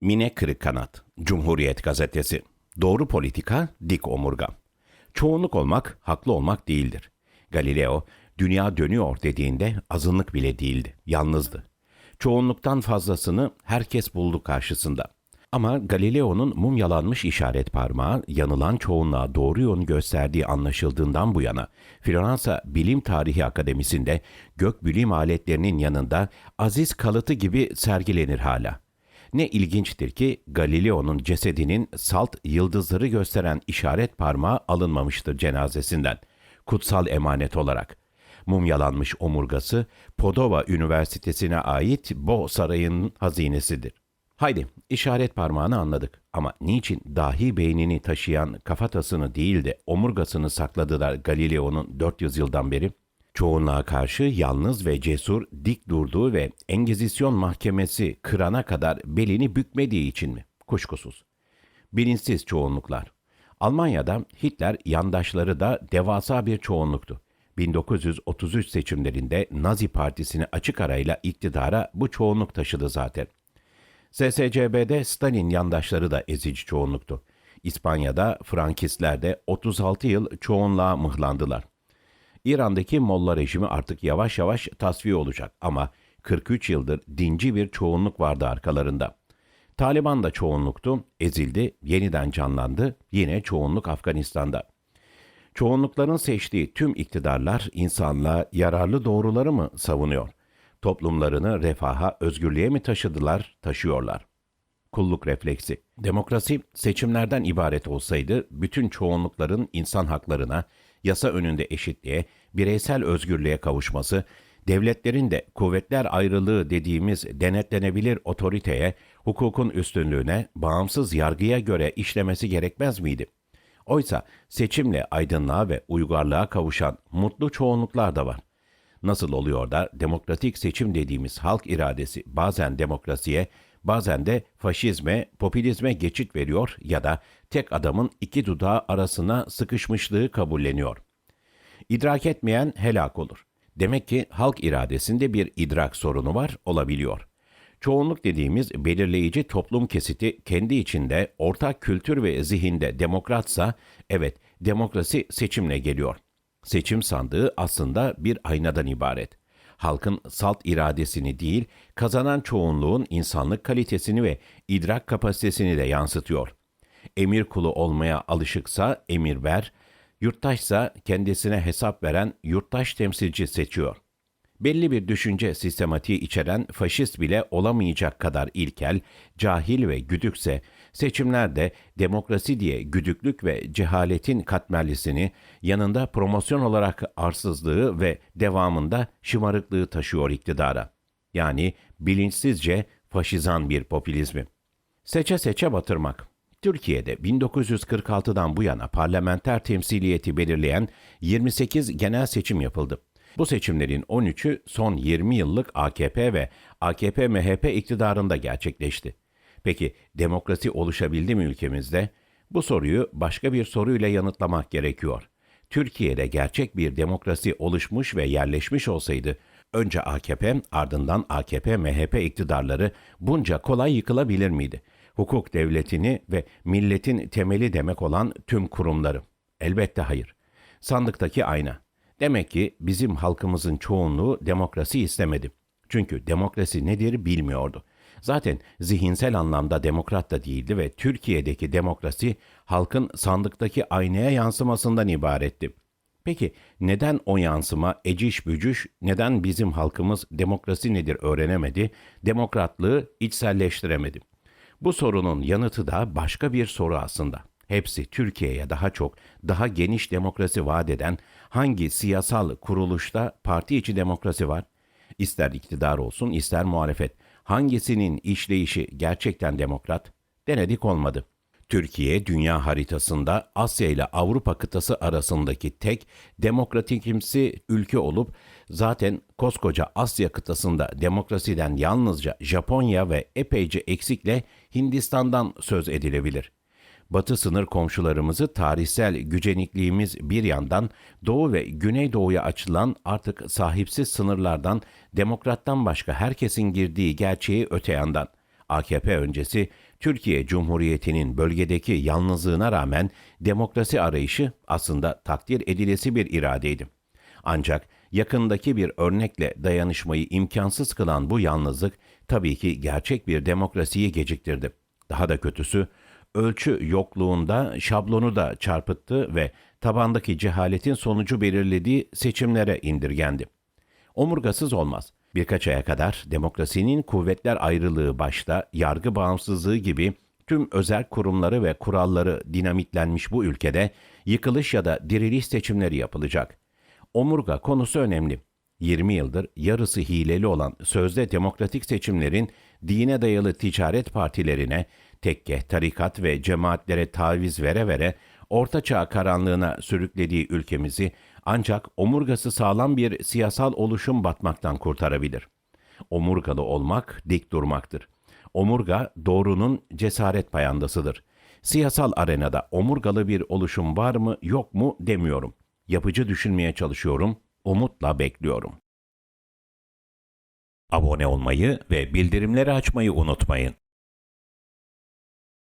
Mine Kırıkkanat, Cumhuriyet Gazetesi. Doğru politika, dik omurga. Çoğunluk olmak, haklı olmak değildir. Galileo, dünya dönüyor dediğinde azınlık bile değildi, yalnızdı. Çoğunluktan fazlasını herkes buldu karşısında. Ama Galileo'nun mumyalanmış işaret parmağı yanılan çoğunluğa doğru yolu gösterdiği anlaşıldığından bu yana Floransa Bilim Tarihi Akademisi'nde gök bilim aletlerinin yanında aziz kalıtı gibi sergilenir hala. Ne ilginçtir ki Galileo'nun cesedinin salt yıldızları gösteren işaret parmağı alınmamıştır cenazesinden. Kutsal emanet olarak. Mumyalanmış omurgası Padova Üniversitesi'ne ait Bo Sarayı'nın hazinesidir. Haydi işaret parmağını anladık ama niçin dahi beynini taşıyan kafatasını değil de omurgasını sakladılar Galileo'nun 400 yıldan beri? Çoğunluğa karşı yalnız ve cesur dik durduğu ve Engizisyon mahkemesi kırana kadar belini bükmediği için mi? Kuşkusuz. Bilinçsiz çoğunluklar. Almanya'da Hitler yandaşları da devasa bir çoğunluktu. 1933 seçimlerinde Nazi Partisi'ni açık arayla iktidara bu çoğunluk taşıdı zaten. SSCB'de Stalin yandaşları da ezici çoğunluktu. İspanya'da Frankistler de 36 yıl çoğunluğa mıhlandılar. İran'daki Molla rejimi artık yavaş yavaş tasfiye olacak ama 43 yıldır dinci bir çoğunluk vardı arkalarında. Taliban da çoğunluktu, ezildi, yeniden canlandı, yine çoğunluk Afganistan'da. Çoğunlukların seçtiği tüm iktidarlar insanlığa yararlı doğruları mı savunuyor? Toplumlarını refaha, özgürlüğe mi taşıdılar, taşıyorlar? Kulluk refleksi. Demokrasi seçimlerden ibaret olsaydı bütün çoğunlukların insan haklarına, yasa önünde eşitliğe, bireysel özgürlüğe kavuşması, devletlerin de kuvvetler ayrılığı dediğimiz denetlenebilir otoriteye, hukukun üstünlüğüne, bağımsız yargıya göre işlemesi gerekmez miydi? Oysa seçimle aydınlığa ve uygarlığa kavuşan mutlu çoğunluklar da var. Nasıl oluyor da demokratik seçim dediğimiz halk iradesi bazen demokrasiye, bazen de faşizme, popülizme geçit veriyor ya da tek adamın iki dudağı arasına sıkışmışlığı kabulleniyor. İdrak etmeyen helak olur. Demek ki halk iradesinde bir idrak sorunu var, olabiliyor. Çoğunluk dediğimiz belirleyici toplum kesiti kendi içinde ortak kültür ve zihinde demokratsa, evet demokrasi seçimle geliyor. Seçim sandığı aslında bir aynadan ibaret. Halkın salt iradesini değil, kazanan çoğunluğun insanlık kalitesini ve idrak kapasitesini de yansıtıyor. Emir kulu olmaya alışıksa emir ver, yurttaşsa kendisine hesap veren yurttaş temsilci seçiyor. Belli bir düşünce sistematiği içeren faşist bile olamayacak kadar ilkel, cahil ve güdükse, seçimlerde demokrasi diye güdüklük ve cehaletin katmerlisini, yanında promosyon olarak arsızlığı ve devamında şımarıklığı taşıyor iktidara. Yani bilinçsizce faşizan bir popülizmi. Seçe seçe batırmak. Türkiye'de 1946'dan bu yana parlamenter temsiliyeti belirleyen 28 genel seçim yapıldı. Bu seçimlerin 13'ü son 20 yıllık AKP ve AKP-MHP iktidarında gerçekleşti. Peki demokrasi oluşabildi mi ülkemizde? Bu soruyu başka bir soruyla yanıtlamak gerekiyor. Türkiye'de gerçek bir demokrasi oluşmuş ve yerleşmiş olsaydı önce AKP ardından AKP-MHP iktidarları bunca kolay yıkılabilir miydi? Hukuk devletini ve milletin temeli demek olan tüm kurumları. Elbette hayır. Sandıktaki ayna. Demek ki bizim halkımızın çoğunluğu demokrasi istemedi. Çünkü demokrasi nedir bilmiyordu. Zaten zihinsel anlamda demokrat da değildi ve Türkiye'deki demokrasi halkın sandıktaki aynaya yansımasından ibaretti. Peki neden o yansıma eciş bücüş, neden bizim halkımız demokrasi nedir öğrenemedi, demokratlığı içselleştiremedi? Bu sorunun yanıtı da başka bir soru aslında. Hepsi Türkiye'ye daha çok, daha geniş demokrasi vaat eden hangi siyasal kuruluşta parti içi demokrasi var? İster iktidar olsun, ister muhalefet. Hangisinin işleyişi gerçekten demokrat? Denedik olmadı. Türkiye dünya haritasında Asya ile Avrupa kıtası arasındaki tek demokratikimsi ülke olup zaten koskoca Asya kıtasında demokrasiden yalnızca Japonya ve epeyce eksikle Hindistan'dan söz edilebilir. Batı sınır komşularımızı tarihsel gücenikliğimiz bir yandan Doğu ve Güneydoğu'ya açılan artık sahipsiz sınırlardan demokrattan başka herkesin girdiği gerçeği öte yandan. AKP öncesi Türkiye Cumhuriyeti'nin bölgedeki yalnızlığına rağmen demokrasi arayışı aslında takdir edilesi bir iradeydi. Ancak yakındaki bir örnekle dayanışmayı imkansız kılan bu yalnızlık tabii ki gerçek bir demokrasiyi geciktirdi. Daha da kötüsü ölçü yokluğunda şablonu da çarpıttı ve tabandaki cehaletin sonucu belirlediği seçimlere indirgendi. Omurgasız olmaz. Birkaç aya kadar demokrasinin kuvvetler ayrılığı başta yargı bağımsızlığı gibi tüm özel kurumları ve kuralları dinamitlenmiş bu ülkede yıkılış ya da diriliş seçimleri yapılacak. Omurga konusu önemli. 20 yıldır yarısı hileli olan sözde demokratik seçimlerin dine dayalı ticaret partilerine, tekke, tarikat ve cemaatlere taviz vere vere ortaçağ karanlığına sürüklediği ülkemizi ancak omurgası sağlam bir siyasal oluşum batmaktan kurtarabilir. Omurgalı olmak dik durmaktır. Omurga doğrunun cesaret payandasıdır. Siyasal arenada omurgalı bir oluşum var mı yok mu demiyorum. Yapıcı düşünmeye çalışıyorum, umutla bekliyorum. Abone olmayı ve bildirimleri açmayı unutmayın.